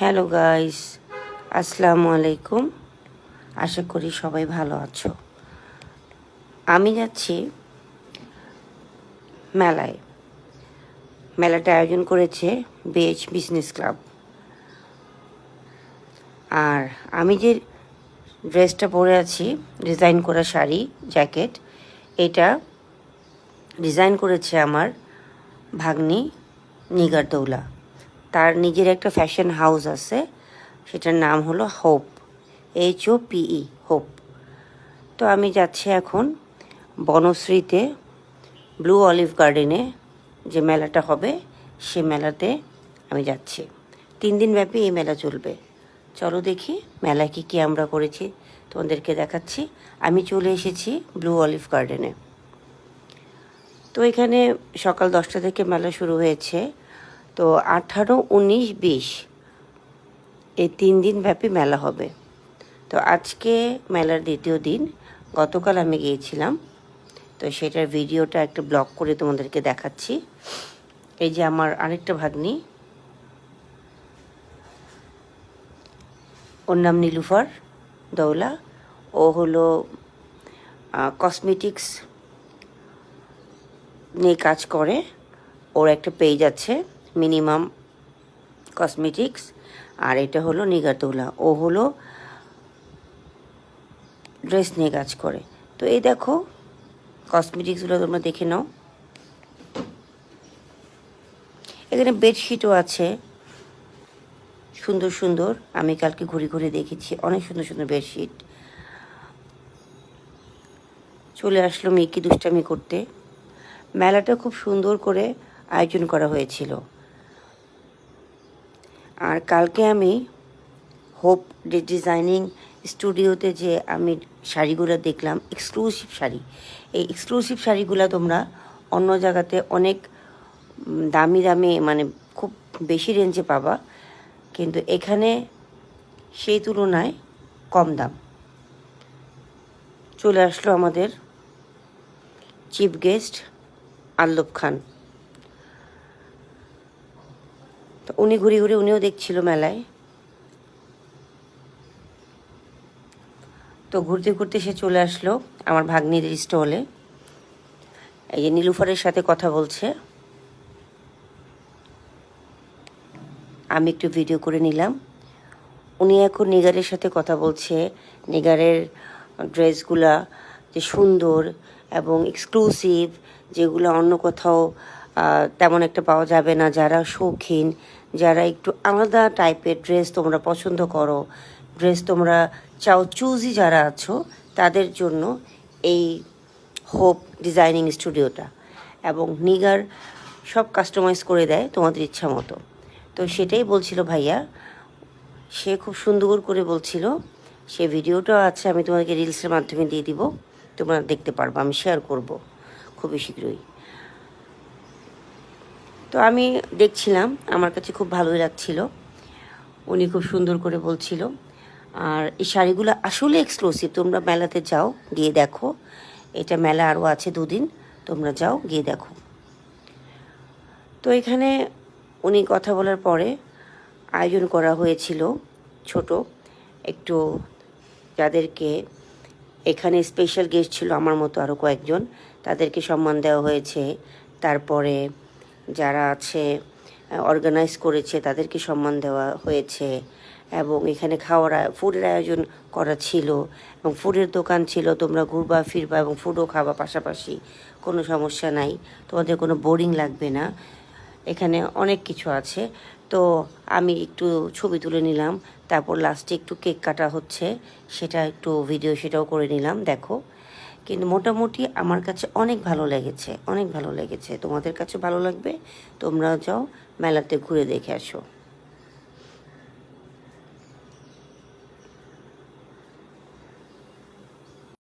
Hello guys, আসসালামু আলাইকুম। আশা করি সবাই ভালো আছো। আমি যাচ্ছি মেলায়। মেলাটা আয়োজন করেছে বিএইচ বিজনেস ক্লাব আর আমি যে ড্রেসটা পরে আছি, ডিজাইন করা শাড়ি, জ্যাকেট, এটা ডিজাইন করেছে আমার ভাগ্নি নিগার দৌলা তার নিজের একটা ফ্যাশন হাউস আছে, সেটার নাম হলো hope H O P E hope তো আমি যাচ্ছি এখন বনশ্রীতে ব্লু অলিভ গার্ডেনে যে মেলাটা হবে, সে মেলাতে আমি যাচ্ছি। তিন দিন ব্যাপী এই মেলা চলবে। চলো দেখি মেলা কী কী আমরা করেছি, তোমাদেরকে দেখাচ্ছি। আমি চলে এসেছি ব্লু অলিভ গার্ডেনে তো এখানে সকাল দশটা থেকে মেলা শুরু হয়েছে। তো আঠারো, উনিশ, বিশ। এই তিন দিন ব্যাপী মেলা হবে। তো আজকে মেলার দ্বিতীয় দিন। গতকাল আমি গিয়েছিলাম। তো সেটার ভিডিওটা একটা ব্লগ করে তোমাদেরকে দেখাচ্ছি। এই যে আমার আরেকটা ভাগ্নি। ওর নাম নীলুফার দৌলা। ও হলো কসমেটিক্স নিয়ে কাজ করে। ওর একটা পেজ আছে। মিনিমাম কসমেটিক্স, আর এটা হলো নিগারদৌলা ও হলো ড্রেস নিয়ে কাজ করে। তো এই দেখো, কসমেটিক্সগুলো তোমরা দেখে নাও। এখানে বেডশিটও আছে। সুন্দর সুন্দর। আমি কালকে ঘুরে ঘুরে দেখেছি। অনেক সুন্দর সুন্দর বেডশিট। চলে আসলো মেয়েকে দুষ্টামি করতে। মেলাটা খুব সুন্দর করে আয়োজন করা হয়েছিল। আর কালকে আমি হোপ যে ডিজাইনিং স্টুডিওতে যে আমি শাড়িগুলো দেখলাম এক্সক্লুসিভ শাড়ি। এই এক্সক্লুসিভ শাড়িগুলো তোমরা অন্য জায়গাতে অনেক দামি দামি মানে খুব বেশি রেঞ্জে পাবা। কিন্তু এখানে সেই তুলনায় কম দাম। চলে আসলো আমাদের চিফ গেস্ট আল্লব খান। তো উনি ঘুরে ঘুরে উনিও দেখছিল মেলায়। তো ঘুরতে ঘুরতে সে চলে আসলো আমার ভাগ্নির স্টলে এই যে নীলুফারের সাথে কথা বলছে। আমি একটু ভিডিও করে নিলাম। উনি এখন নিগারের সাথে কথা বলছে। নিগারের ড্রেসগুলা যে সুন্দর এবং এক্সক্লুসিভ যেগুলো অন্য কোথাও তেমন একটা পাওয়া যাবে না। যারা শৌখিন, যারা একটু আলাদা টাইপের ড্রেস তোমরা পছন্দ করো ড্রেস তোমরা চাও চুজি যারা আছো, তাদের জন্য এই হোপ ডিজাইনিং স্টুডিওটা এবং নিগার সব কাস্টমাইজ করে দেয় তোমাদের ইচ্ছা মতো। তো সেটাই বলছিল ভাইয়া। সে খুব সুন্দর করে বলছিল, সে ভিডিওটাও আছে, আমি তোমাদেরকে রিলসের মাধ্যমে দিয়ে দিব, তোমরা দেখতে পারব, আমি শেয়ার করব খুবই শীঘ্রই। তো আমি দেখছিলাম, আমার কাছে খুব ভালোই লাগছিল। উনি খুব সুন্দর করে বলছিল। আর এই শাড়িগুলো আসলে এক্সক্লুসিভ তোমরা মেলাতে যাও, গিয়ে দেখো। এটা মেলা আরও আছে দুদিন, তোমরা যাও, গিয়ে দেখো। তো এখানে উনি কথা বলার পরে আয়োজন করা হয়েছিল ছোট একটু, যাদেরকে এখানে স্পেশাল গেস্ট ছিল আমার মতো আরও কয়েকজন, তাদেরকে সম্মান দেওয়া হয়েছে। তারপরে যারা আছে অর্গানাইজ করেছে, তাদেরকে সম্মান দেওয়া হয়েছে। এবং এখানে খাওয়ার ফুডের আয়োজন করা ছিল। এবং ফুডের দোকান ছিল, তোমরা ঘুরবা, ফিরবা এবং ফুডও খাবা, পাশাপাশি কোনো সমস্যা নাই। তোমাদের কোনো বোরিং লাগবে না। এখানে অনেক কিছু আছে। তো আমি একটু ছবি তুলে নিলাম। তারপর লাস্টে একটু কেক কাটা হচ্ছে। সেটা একটু ভিডিও সেটাও করে নিলাম। দেখো। কিন্তু মোটামুটি আমার কাছে অনেক ভালো লেগেছে, অনেক ভালো লেগেছে। তোমাদের কাছে ভালো লাগবে? তোমরা যাও, মেলাতে ঘুরে দেখে আসো।